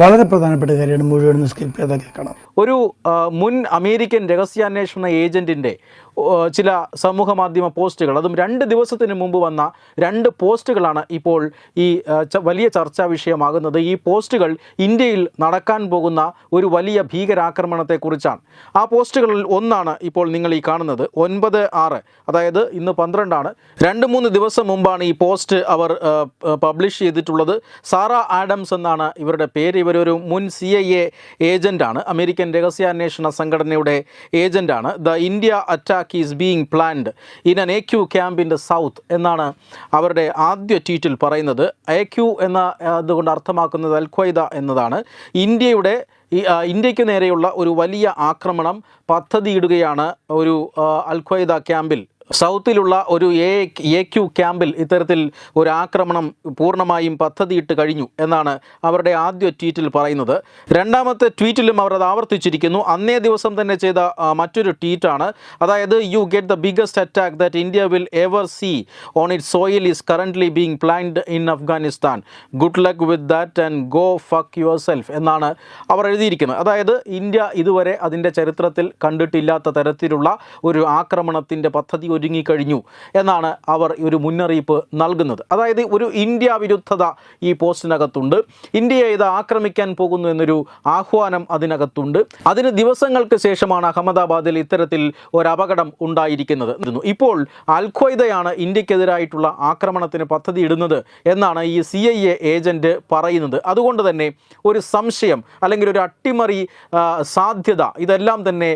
വളരെ പ്രധാനപ്പെട്ട കാര്യമാണ് മുഴുവൻ സ്കിപ്പ് ചെയ്താൽ കേൾക്കണം. ഒരു മുൻ അമേരിക്കൻ രഹസ്യാന്വേഷണ ഏജന്റിന്റെ ചില സമൂഹ മാധ്യമ പോസ്റ്റുകൾ അതും രണ്ട് ദിവസത്തിന് മുമ്പ് വന്ന രണ്ട് പോസ്റ്റുകളാണ് ഇപ്പോൾ ഈ വലിയ ചർച്ചാ വിഷയമാകുന്നത്. ഈ പോസ്റ്റുകൾ ഇന്ത്യയിൽ നടക്കാൻ പോകുന്ന ഒരു വലിയ ഭീകരാക്രമണത്തെക്കുറിച്ചാണ്. ആ പോസ്റ്റുകളിൽ ഒന്നാണ് ഇപ്പോൾ നിങ്ങൾ ഈ കാണുന്നത് ഒൻപത് ആറ് അതായത് ഇന്ന് പന്ത്രണ്ടാണ്. രണ്ട് മൂന്ന് ദിവസം മുമ്പാണ് ഈ പോസ്റ്റ് അവർ പബ്ലിഷ് ചെയ്തിട്ടുള്ളത്. സാറ ആഡംസ് എന്നാണ് ഇവരുടെ പേര്. ഇവരൊരു മുൻ സി ഐ എ ഏജന്റാണ് അമേരിക്കൻ രഹസ്യാന്വേഷണ സംഘടനയുടെ ഏജന്റാണ് the India attack is being planned in an A Q camp in the south എന്നാണ് അവരുടെ ആദ്യ ട്വീറ്റിൽ പറയുന്നത്. എ ക്യു എന്ന അതുകൊണ്ട് അർത്ഥമാക്കുന്നത് അൽഖ്വൈദ എന്നതാണ്. ഇന്ത്യയുടെ ഈ ഇന്ത്യയ്ക്ക് നേരെയുള്ള ഒരു വലിയ ആക്രമണം പദ്ധതിയിടുകയാണ് ഒരു അൽഖ്വൈദ ക്യാമ്പിൽ. സൗത്തിലുള്ള ഒരു എ എ ക്യു ക്യാമ്പിൽ ഇത്തരത്തിൽ ഒരു ആക്രമണം പൂർണമായും പദ്ധതിയിട്ട് കഴിഞ്ഞു എന്നാണ് അവരുടെ ആദ്യ ട്വീറ്റിൽ പറയുന്നത്. രണ്ടാമത്തെ ട്വീറ്റിലും അവർ അത് ആവർത്തിച്ചിരിക്കുന്നു. അന്നേ ദിവസം തന്നെ ചെയ്ത മറ്റൊരു ട്വീറ്റാണ്. അതായത് you get the biggest attack that India will ever see on its soil is currently being planned in Afghanistan good luck with that and go fuck yourself എന്നാണ് അവർ എഴുതിയിരിക്കുന്നത്. അതായത് ഇന്ത്യ ഇതുവരെ അതിന്റെ ചരിത്രത്തിൽ കണ്ടിട്ടില്ലാത്ത തരത്തിലുള്ള ഒരു ആക്രമണത്തിന്റെ പദ്ധതി ഒരുങ്ങിക്കഴിഞ്ഞു എന്നാണ് അവർ ഒരു മുന്നറിയിപ്പ് നൽകുന്നത്. അതായത് ഒരു ഇന്ത്യ വിരുദ്ധത ഈ പോസ്റ്റിനകത്തുണ്ട്. ഇന്ത്യയെ ഇത് ആക്രമിക്കാൻ പോകുന്നു എന്നൊരു ആഹ്വാനം അതിനകത്തുണ്ട്. അതിന് ദിവസങ്ങൾക്ക് ശേഷമാണ് അഹമ്മദാബാദിൽ ഇത്തരത്തിൽ ഒരു അപകടം ഉണ്ടായിരിക്കുന്നത്. ഇപ്പോൾ അൽഖ്വയ്ദയാണ് ഇന്ത്യക്കെതിരായിട്ടുള്ള ആക്രമണത്തിന് പദ്ധതി ഇടുന്നത് എന്നാണ് ഈ സി ഐ എ ഏജന്റ് പറയുന്നത്. അതുകൊണ്ട് തന്നെ ഒരു സംശയം അല്ലെങ്കിൽ ഒരു അട്ടിമറി സാധ്യത ഇതെല്ലാം തന്നെ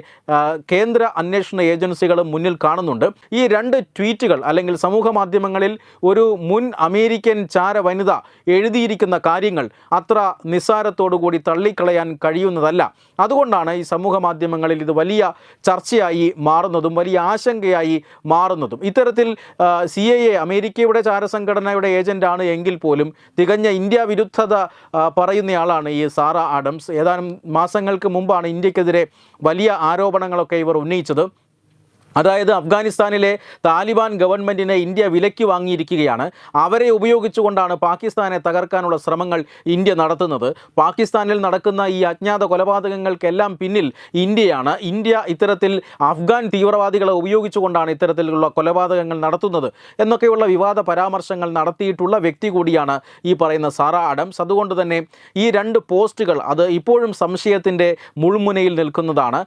കേന്ദ്ര അന്വേഷണ ഏജൻസികളും മുന്നിൽ കാണുന്നുണ്ട്. ഈ രണ്ട് ട്വീറ്റുകൾ അല്ലെങ്കിൽ സമൂഹ മാധ്യമങ്ങളിൽ ഒരു മുൻ അമേരിക്കൻ ചാര വനിത എഴുതിയിരിക്കുന്ന കാര്യങ്ങൾ അത്ര നിസ്സാരത്തോടുകൂടി തള്ളിക്കളയാൻ കഴിയുന്നതല്ല. അതുകൊണ്ടാണ് ഈ സമൂഹ മാധ്യമങ്ങളിൽ ഇത് വലിയ ചർച്ചയായി മാറുന്നതും വലിയ ആശങ്കയായി മാറുന്നതും. ഇത്തരത്തിൽ സി എ എ അമേരിക്കയുടെ ചാരസംഘടനയുടെ ഏജന്റാണ് എങ്കിൽ പോലും തികഞ്ഞ ഇന്ത്യ വിരുദ്ധത പറയുന്നയാളാണ് ഈ സാറ ആഡംസ്. ഏതാനും മാസങ്ങൾക്ക് മുമ്പാണ് ഇന്ത്യക്കെതിരെ വലിയ ആരോപണങ്ങളൊക്കെ ഇവർ ഉന്നയിച്ചത്. അതായത് അഫ്ഗാനിസ്ഥാനിലെ താലിബാൻ ഗവൺമെന്റിനെ ഇന്ത്യ വിലയ്ക്ക് വാങ്ങിയിരിക്കുകയാണ്. അവരെ ഉപയോഗിച്ചുകൊണ്ടാണ് പാകിസ്ഥാനെ തകർക്കാനുള്ള ശ്രമങ്ങൾ ഇന്ത്യ നടത്തുന്നത്. പാകിസ്ഥാനിൽ നടക്കുന്ന ഈ അജ്ഞാത കൊലപാതകങ്ങൾക്കെല്ലാം പിന്നിൽ ഇന്ത്യയാണ്. ഇന്ത്യ ഇത്തരത്തിൽ അഫ്ഗാൻ തീവ്രവാദികളെ ഉപയോഗിച്ചുകൊണ്ടാണ് ഇത്തരത്തിലുള്ള കൊലപാതകങ്ങൾ നടത്തുന്നത് എന്നൊക്കെയുള്ള വിവാദ പരാമർശങ്ങൾ നടത്തിയിട്ടുള്ള വ്യക്തി കൂടിയാണ് ഈ പറയുന്ന സാറ ആഡംസ് അതുകൊണ്ട് തന്നെ ഈ രണ്ട് പോസ്റ്റുകൾ അത് ഇപ്പോഴും സംശയത്തിന്റെ മുൾമുനയിൽ നിൽക്കുന്നതാണ്.